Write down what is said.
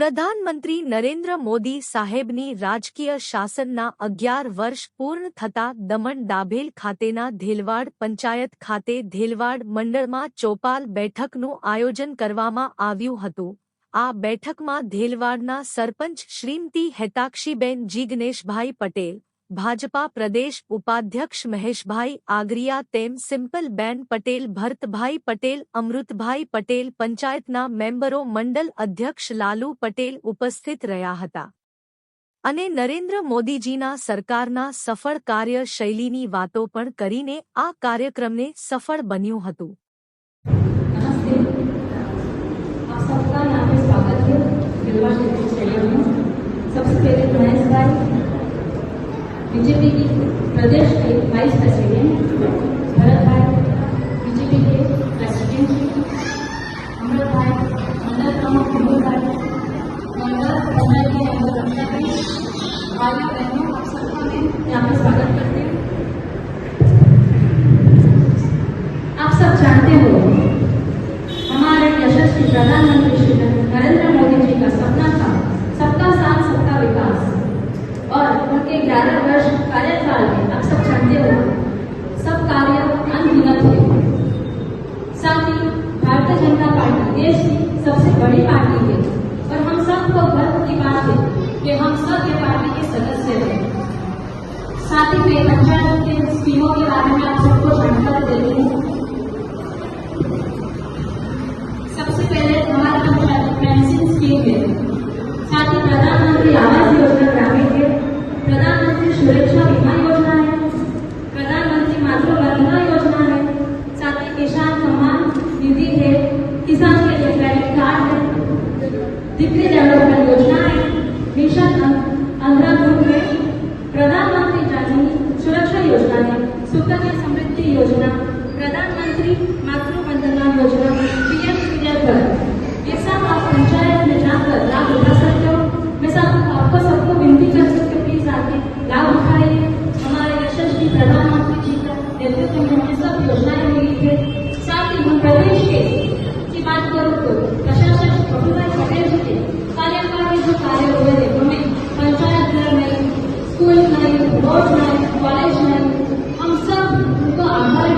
પ્રધાનમંત્રી નરેન્દ્ર મોદી સાહેબની રાજકીય શાસનના અગિયાર વર્ષ પૂર્ણ થતા દમણ દાભેલ ખાતેના ધેલવાડ પંચાયત ખાતે ધેલવાડ મંડળમાં ચોપાલ બેઠકનું આયોજન કરવામાં આવ્યું હતું. આ બેઠકમાં ધેલવાડના સરપંચ શ્રીમતી હેતાક્ષીબેન જીગ્નેશભાઈ પટેલ ભાજપા પ્રદેશ ઉપાધ્યક્ષ મહેશભાઈ આગરિયા તેમ સિમ્પલ બેન પટેલ ભરતભાઈ પટેલ અમૃતભાઈ પટેલ પંચાયતના મેમ્બરો મંડળ અધ્યક્ષ લાલુ પટેલ ઉપસ્થિત રહ્યા હતા અને નરેન્દ્ર મોદીજીના સરકારના સફળ કાર્ય શૈલીની વાતો પણ કરીને આ કાર્યક્રમને સફળ બન્યું હતું नमस्ते आप सबका यहाँ पे स्वागत है दिलवा क्रिकेट स्टेडियम में सबसे पहले महेश भाई बीजेपी की प्रदेश के वाइस प्रेसिडेंट, भरत भाई, बीजेपी के प्रेसिडेंट अमृत भाई मंडल प्रमुख अमृत भाई मंडल मंडल के अंदर रक्षा बहनों, आप सबका मैं यहाँ पे स्वागत करते हूँ आप सब जानते हो हमारे यशस्वी प्रधानमंत्री श्री नरेंद्र मोदी जी का सपना था सबका साथ सबका विकास और 11 वर्ष कार्यकाल में आप सब जानते हो। सब कार्य अनगिनत है। साथ ही भारतीय जनता पार्टी देश की सबसे बड़ी पार्टी है। और हम सबको गर्व की बात है कि हम सब ये पार्टी के सदस्य हैं। साथ ही मैं पंचायत के स्कीमों के बारे में आप सबको जानकारी देती हूँ। दिग्री डेवलपमेंट योजना है मिशन अंधाधुन है प्रधानमंत्री जननी सुरक्षा योजना है सुकन्या समृद्धि योजना, प्रधानमंत्री मातृ वंदना योजना, पीएम सूर्यघर ये सब आप पंचायत में जाकर लाभ उठा सकते हो मैं सब आपको सबको विनती कर सकती हूँ प्लीज़ आके लाभ उठाइए हमारे यशस्वी प्रधानमंत्री जी का नेतृत्व में स्कूल हैं रोड में कॉलेज हैं। हम सब उनको आभार